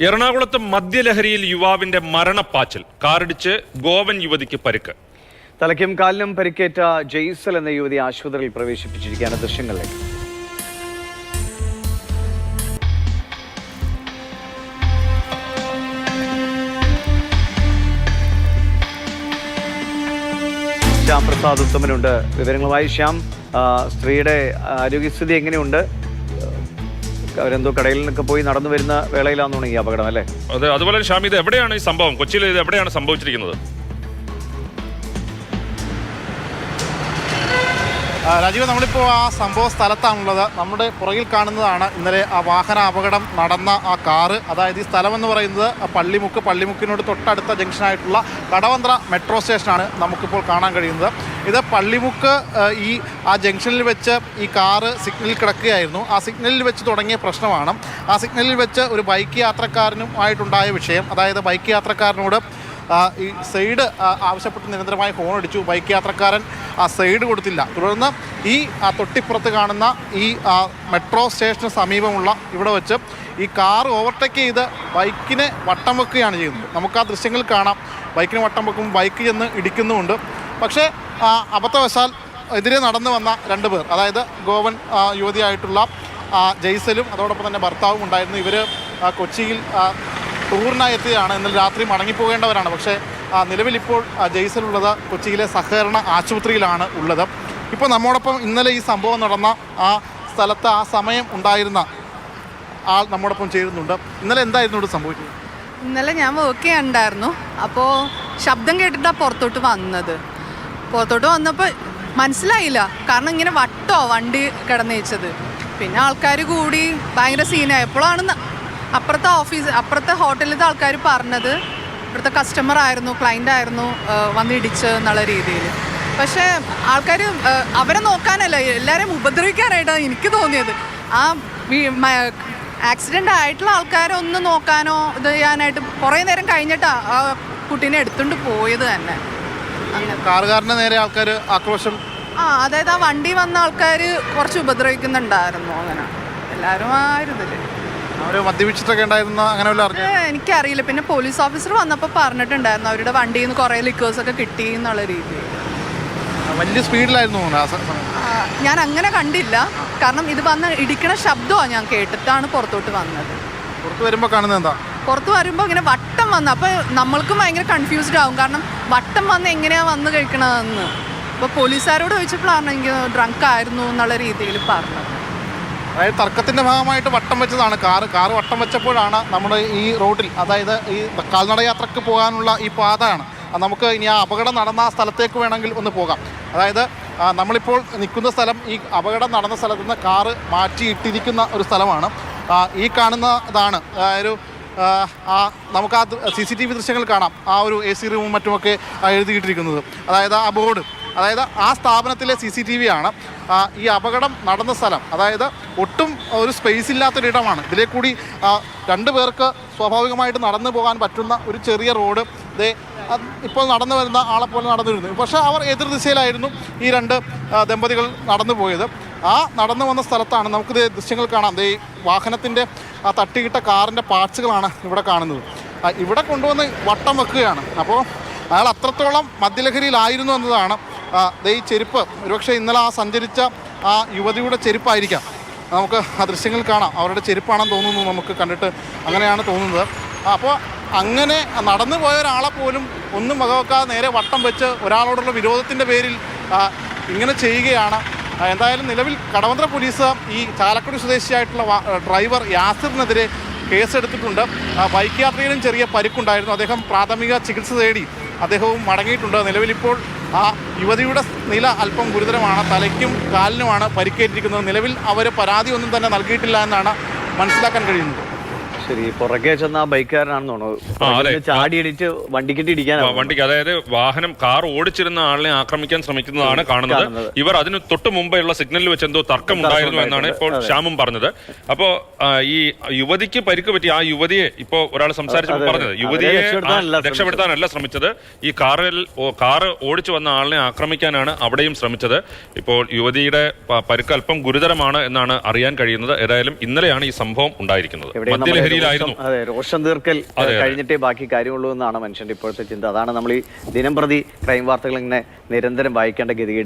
എറണാകുളത്ത് മദ്യലഹരിയിൽ യുവാവിന്റെ മരണപ്പാച്ചിൽ. കാറിടിച്ച് ഗോവൻ യുവതിക്ക് പരിക്ക്. തലയ്ക്കും കാലിനും പരിക്കേറ്റ ജെയ്സൽ എന്ന യുവതി ആശുപത്രിയിൽ പ്രവേശിപ്പിച്ചിരിക്കുകയാണ് ദൃശ്യങ്ങളിലേക്ക്. ശ്യാം പ്രസാദ് ഉത്തമനുണ്ട്. വിവരങ്ങളുമായി ശ്യാം സ്ത്രീയുടെ ആരോഗ്യസ്ഥിതി എങ്ങനെയുണ്ട്? അവരെന്തോ കടയിൽ നിന്നൊക്കെ പോയി നടന്നു വരുന്ന വേളയിലാണെന്ന് ഈ അപകടം അല്ലേ? അതെ അതുപോലെ ഷാമി ഇത് എവിടെയാണ് ഈ സംഭവം? കൊച്ചിയിൽ ഇത് എവിടെയാണ് സംഭവിച്ചിരിക്കുന്നത്? രാജീവ് നമ്മളിപ്പോൾ ആ സംഭവ സ്ഥലത്താണുള്ളത്. നമ്മുടെ പുറകിൽ കാണുന്നതാണ് ഇന്നലെ ആ വാഹന അപകടം നടന്ന ആ കാറ്. അതായത് ഈ സ്ഥലം എന്ന് പറയുന്നത് പള്ളിമുക്ക് പള്ളിമുക്കിനോട് തൊട്ടടുത്ത ജംഗ്ഷനായിട്ടുള്ള കടവന്ത്ര മെട്രോ സ്റ്റേഷനാണ് നമുക്കിപ്പോൾ കാണാൻ കഴിയുന്നത്. ഇത് പള്ളിമുക്ക് ഈ ആ ജംഗ്ഷനിൽ വെച്ച് ഈ കാറ് സിഗ്നലിൽ കിടക്കുകയായിരുന്നു. ആ സിഗ്നലിൽ വെച്ച് തുടങ്ങിയ പ്രശ്നമാണ്. ആ സിഗ്നലിൽ വെച്ച് ഒരു ബൈക്ക് യാത്രക്കാരനുമായിട്ടുണ്ടായ വിഷയം. അതായത് ബൈക്ക് യാത്രക്കാരനോട് ഈ സൈഡ് ആവശ്യപ്പെട്ട് നിരന്തരമായി ഹോൺ അടിച്ചു. ബൈക്ക് യാത്രക്കാരൻ ആ സൈഡ് കൊടുത്തില്ല. തുടർന്ന് ഈ തൊട്ടിപ്പുറത്ത് കാണുന്ന ഈ മെട്രോ സ്റ്റേഷന് സമീപമുള്ള ഇവിടെ വെച്ച് ഈ കാർ ഓവർടേക്ക് ചെയ്ത് ബൈക്കിനെ വട്ടം വെക്കുകയാണ് ചെയ്യുന്നത്. നമുക്ക് ആ ദൃശ്യങ്ങൾ കാണാം. ബൈക്കിന് വട്ടം വെക്കും ബൈക്ക് ചെന്ന് ഇടിക്കുന്നുമുണ്ട്. പക്ഷേ അബദ്ധവശാൽ എതിരെ നടന്നു വന്ന രണ്ട് പേർ അതായത് ഗോവൻ യുവതിയായിട്ടുള്ള ജയ്സലും അതോടൊപ്പം തന്നെ ഭർത്താവും ഉണ്ടായിരുന്നു. ഇവർ കൊച്ചിയിൽ ടൂറിനായി എത്തിയതാണ്. ഇന്നലെ രാത്രി മടങ്ങിപ്പോകേണ്ടവരാണ്. പക്ഷേ നിലവിൽ ഇപ്പോൾ ജയ്സലുള്ളത് കൊച്ചിയിലെ സഹകരണ ആശുപത്രിയിലാണ് ഉള്ളത്. ഇപ്പോൾ നമ്മോടൊപ്പം ഇന്നലെ ഈ സംഭവം നടന്ന ആ സ്ഥലത്ത് ആ സമയം ഉണ്ടായിരുന്ന ആൾ നമ്മോടൊപ്പം ചേരുന്നുണ്ട്. ഇന്നലെ എന്തായിരുന്നു ഇവിടെ സംഭവിച്ചത്? ഇന്നലെ ഞാൻ വർക്ക് ചെയ്യാനുണ്ടായിരുന്നു. അപ്പോൾ ശബ്ദം കേട്ടിട്ടാണ് പുറത്തോട്ട് വന്നത്. പുറത്തോട്ട് വന്നപ്പോൾ മനസ്സിലായില്ല. കാരണം ഇങ്ങനെ വട്ടോ വണ്ടി കിടന്നേച്ചത്. പിന്നെ ആൾക്കാർ കൂടി ഭയങ്കര സീനായപ്പോഴാണ് അപ്പുറത്തെ ഓഫീസ് അപ്പുറത്തെ ഹോട്ടലിലത്തെ ആൾക്കാർ പറഞ്ഞത് ഇവിടുത്തെ കസ്റ്റമർ ആയിരുന്നു ക്ലൈന്റ് ആയിരുന്നു വന്നിടിച്ച് എന്നുള്ള രീതിയിൽ പക്ഷേ ആൾക്കാർ അവരെ നോക്കാനല്ല എല്ലാവരെയും ഉപദ്രവിക്കാനായിട്ടാണ് എനിക്ക് തോന്നിയത്. ആ ആക്സിഡന്റ് ആയിട്ടുള്ള ആൾക്കാരെ ഒന്ന് നോക്കാനോ ഇത് ചെയ്യാനായിട്ട് കുറേ നേരം കഴിഞ്ഞിട്ടാണ് ആ കുട്ടീനെ എടുത്തുകൊണ്ട് പോയത് തന്നെ. കാറുകാരന്റെ നേരെ ആൾക്കാർ ആക്രോശം ആ അതായത് ആ വണ്ടി വന്ന ആൾക്കാർ കുറച്ച് ഉപദ്രവിക്കുന്നുണ്ടായിരുന്നു അങ്ങനെ. എല്ലാവരും ആ ഒരു ഇതിൽ അവർ മദ്യപിച്ചിട്ടൊക്കെ ഉണ്ടായിരുന്ന അങ്ങനെ വല്ല അറിഞ്ഞു? ഏ, എനിക്കറിയില്ല. പിന്നെ പോലീസ് ഓഫീസർ വന്നപ്പോൾ പറഞ്ഞിട്ടുണ്ടായിരുന്നു അവരുടെ വണ്ടിയിൽ നിന്ന് കുറേ ലിക്കേഴ്സ് ഒക്കെ കിട്ടി എന്നുള്ള രീതിയിൽ വലിയ സ്പീഡിലായിരുന്നു തോന്നുന്നു ആ സ- സമയം ആ, ഞാൻ അങ്ങനെ കണ്ടില്ല. കാരണം ഇത് വന്ന് ഇടിക്കണ ശബ്ദമാണ് ഞാൻ കേട്ടിട്ടാണ് പുറത്തോട്ട് വന്നത്. പുറത്ത് വരുമ്പോൾ കാണുന്നത് എന്താ? പുറത്ത് വരുമ്പോൾ ഇങ്ങനെ വട്ടം വന്ന്. അപ്പോൾ നമ്മൾക്കും ഭയങ്കര കൺഫ്യൂസ്ഡ് ആവും. കാരണം വട്ടം വന്ന് എങ്ങനെയാണ് വന്ന് കഴിക്കണതെന്ന്. അപ്പോൾ പോലീസുകാരോട് ചോദിച്ചപ്പോഴാണ് എനിക്ക് ഡ്രങ്ക് ആയിരുന്നു എന്നുള്ള രീതിയിൽ പറഞ്ഞത്. അതായത് തർക്കത്തിന്റെ ഭാഗമായിട്ട് വട്ടം വെച്ചതാണ്. കാറ് കാറ് വട്ടം വെച്ചപ്പോഴാണ് നമ്മുടെ ഈ റോഡിൽ അതായത് ഈ കാൽനടയാത്രക്ക് പോകാനുള്ള ഈ പാതയാണ്. നമുക്ക് ഇനി ആ അപകടം നടന്ന സ്ഥലത്തേക്ക് വേണമെങ്കിൽ ഒന്ന് പോകാം. അതായത് നമ്മളിപ്പോൾ നിൽക്കുന്ന സ്ഥലം ഈ അപകടം നടന്ന സ്ഥലത്ത് നിന്ന് കാറ് മാറ്റിയിട്ടിരിക്കുന്ന ഒരു സ്ഥലമാണ്. ഈ കാണുന്നതാണ് ഒരു ആ നമുക്ക് ആ സി സി ടി വി ദൃശ്യങ്ങൾ കാണാം. ആ ഒരു എ സി റൂമും മറ്റുമൊക്കെ എഴുതിയിട്ടിരിക്കുന്നത്. അതായത് ആ ബോർഡ്. അതായത് ആ സ്ഥാപനത്തിലെ സി സി ടി വി ആണ് ഈ അപകടം നടന്ന സ്ഥലം അതായത് ഒട്ടും ഒരു സ്പേസ് ഇല്ലാത്തൊരിടമാണ്. ഇതിലേ കൂടി രണ്ട് പേർക്ക് സ്വാഭാവികമായിട്ട് നടന്നു പോകാൻ പറ്റുന്ന ഒരു ചെറിയ റോഡ് അത് ഇപ്പോൾ നടന്നു വരുന്ന ആളെ പോലെ നടന്നിരുന്നു. പക്ഷേ അവർ എതിർ ദിശയിലായിരുന്നു ഈ രണ്ട് ദമ്പതികൾ നടന്നു പോയത്. ആ നടന്നു വന്ന സ്ഥലത്താണ് നമുക്കിത് ദൃശ്യങ്ങൾ കാണാം. ഈ വാഹനത്തിന്റെ ആ തട്ടിയിട്ട കാറിന്റെ പാർട്സുകളാണ് ഇവിടെ കാണുന്നത്. ഇവിടെ കൊണ്ടുവന്ന് വട്ടം വെക്കുകയാണ്. അപ്പോൾ അയാൾ അത്രത്തോളം മദ്യലഹരിയിലായിരുന്നു എന്നതാണ് ഈ ചെരുപ്പ്. ഒരുപക്ഷെ ഇന്നലെ ആ സഞ്ചരിച്ച ആ യുവതിയുടെ ചെരുപ്പായിരിക്കാം. നമുക്ക് ആ ദൃശ്യങ്ങൾ കാണാം. അവരുടെ ചെരുപ്പാണെന്ന് തോന്നുന്നു നമുക്ക് കണ്ടിട്ട് അങ്ങനെയാണ് തോന്നുന്നത്. അപ്പോൾ അങ്ങനെ നടന്നു പോയ ഒരാളെ പോലും ഒന്നും വകവെക്കാതെ നേരെ വട്ടം വെച്ച് ഒരാളോടുള്ള വിരോധത്തിന്റെ പേരിൽ ഇങ്ങനെ ചെയ്യുകയാണ്. എന്തായാലും നിലവിൽ കടവന്ത്ര പോലീസ് ഈ ചാലക്കുടി സ്വദേശിയായിട്ടുള്ള ഡ്രൈവർ യാസിറിനെതിരെ കേസെടുത്തിട്ടുണ്ട്. ബൈക്ക് യാത്രയിലും ചെറിയ പരിക്കുണ്ടായിരുന്നു. അദ്ദേഹം പ്രാഥമിക ചികിത്സ തേടി അദ്ദേഹവും മടങ്ങിയിട്ടുണ്ട് നിലവിലിപ്പോൾ ആ യുവതിയുടെ നില അല്പം ഗുരുതരമാണ്. തലയ്ക്കും കാലിനുമാണ് പരിക്കേറ്റിരിക്കുന്നത്. നിലവിൽ അവർ പരാതി ഒന്നും തന്നെ നൽകിയിട്ടില്ല എന്നാണ് മനസ്സിലാക്കാൻ കഴിയുന്നത്. ശരി പുറകെ ചെന്ന ആ ബൈക്കുകാരനാണെന്ന് വണ്ടിക്കിട്ട് ഇടിക്കാനാണ് വണ്ടിക്ക് അതായത് വാഹനം കാർ ഓടിച്ചിരുന്ന ആളിനെ ആക്രമിക്കാൻ ശ്രമിക്കുന്നതാണ് കാണുന്നത്. ഇവർ അതിന് തൊട്ട് മുമ്പെയുള്ള സിഗ്നലിൽ വെച്ച് എന്തോ തർക്കം ഉണ്ടായിരുന്നു എന്നാണ് ഇപ്പോൾ. ശ്യാമും പറഞ്ഞത്. അപ്പോ ഈ യുവതിക്ക് പരിക്ക് പറ്റി ആ യുവതിയെ ഇപ്പോ ഒരാൾ സംസാരിച്ചപ്പോൾ. പറഞ്ഞത്. യുവതിയെ രക്ഷപ്പെടുത്താനല്ല ശ്രമിച്ചത്. ഈ കാറിൽ കാറ് ഓടിച്ചു വന്ന ആളിനെ ആക്രമിക്കാനാണ് അവിടെയും ശ്രമിച്ചത്. ഇപ്പോൾ യുവതിയുടെ പരിക്ക് അല്പം ഗുരുതരമാണ് എന്നാണ് അറിയാൻ കഴിയുന്നത്. ഏതായാലും ഇന്നലെയാണ് ഈ സംഭവം ഉണ്ടായിരിക്കുന്നത്. എവിടെയും രീതിയിലായിരുന്നു അതെ രോഷം തീർക്കൽ. കഴിഞ്ഞിട്ടേ ബാക്കി കാര്യമുള്ളൂ എന്നാണ് മനുഷ്യന്റെ ഇപ്പോഴത്തെ ചിന്ത. അതാണ് നമ്മൾ ഈ ദിനം പ്രതി ക്രൈം വാർത്തകൾ ഇങ്ങനെ നിരന്തരം വായിക്കേണ്ട ഗതികേട്.